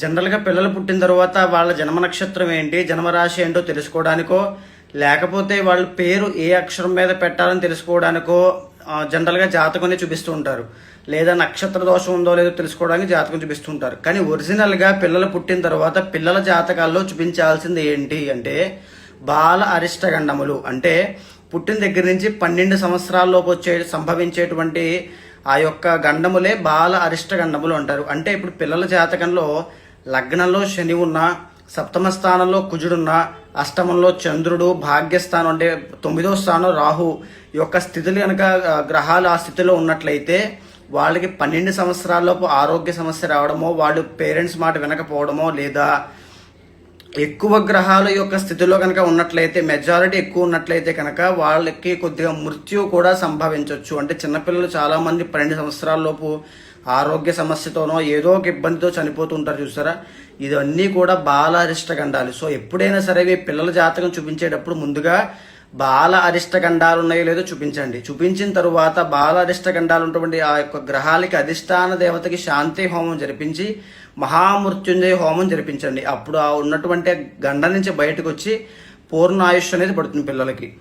జనరల్గా పిల్లలు పుట్టిన తర్వాత వాళ్ళ జన్మ నక్షత్రం ఏంటి జన్మరాశి ఏంటో తెలుసుకోవడానికో లేకపోతే వాళ్ళ పేరు ఏ అక్షరం మీద పెట్టాలని తెలుసుకోవడానికో జనరల్గా జాతకం చూపిస్తూ ఉంటారు. లేదా నక్షత్ర దోషం ఉందో లేదో తెలుసుకోవడానికి జాతకం చూపిస్తూ ఉంటారు. కానీ ఒరిజినల్గా పిల్లలు పుట్టిన తర్వాత పిల్లల జాతకాల్లో చూపించాల్సింది ఏంటి అంటే బాల అరిష్టగండములు. అంటే పుట్టిన దగ్గర నుంచి పన్నెండు సంవత్సరాల్లోపు వచ్చే సంభవించేటువంటి ఆ యొక్క గండములే బాల అరిష్ట గండములు అంటారు. అంటే ఇప్పుడు పిల్లల జాతకంలో లగ్నంలో శని ఉన్న సప్తమ స్థానంలో కుజుడున్న అష్టమంలో చంద్రుడు భాగ్యస్థానం అంటే తొమ్మిదో స్థానం రాహు ఈ యొక్క స్థితులు కనుక గ్రహాలు ఆ స్థితిలో ఉన్నట్లయితే వాళ్ళకి పన్నెండు సంవత్సరాలలోపు ఆరోగ్య సమస్య రావడమో వాళ్ళు పేరెంట్స్ మాట వినకపోవడమో లేదా ఎక్కువ గ్రహాల యొక్క స్థితిలో కనుక ఉన్నట్లయితే మెజారిటీ ఎక్కువ ఉన్నట్లయితే కనుక వాళ్ళకి కొద్దిగా మృత్యు కూడా సంభవించవచ్చు అంటే చిన్నపిల్లలు చాలామంది పన్నెండు సంవత్సరాలలోపు ఆరోగ్య సమస్యతోనో ఏదో ఒక ఇబ్బందితో చనిపోతుంటారు చూసారా? ఇవన్నీ కూడా బాల అరిష్ట గండాలు సో ఎప్పుడైనా సరే మీ పిల్లల జాతకం చూపించేటప్పుడు ముందుగా బాల అరిష్ట గండాలు ఉన్నాయో లేదో చూపించండి. చూపించిన తరువాత బాల అరిష్ట గండాలు ఉన్నటువంటి ఆ యొక్క గ్రహాలకి అధిష్టాన దేవతకి శాంతి హోమం జరిపించి మహామృత్యుంజయ హోమం జరిపించండి. అప్పుడు ఆ ఉన్నటువంటి గండ నుంచి బయటకు వచ్చి పూర్ణ ఆయుష్ అనేది పడుతుంది పిల్లలకి.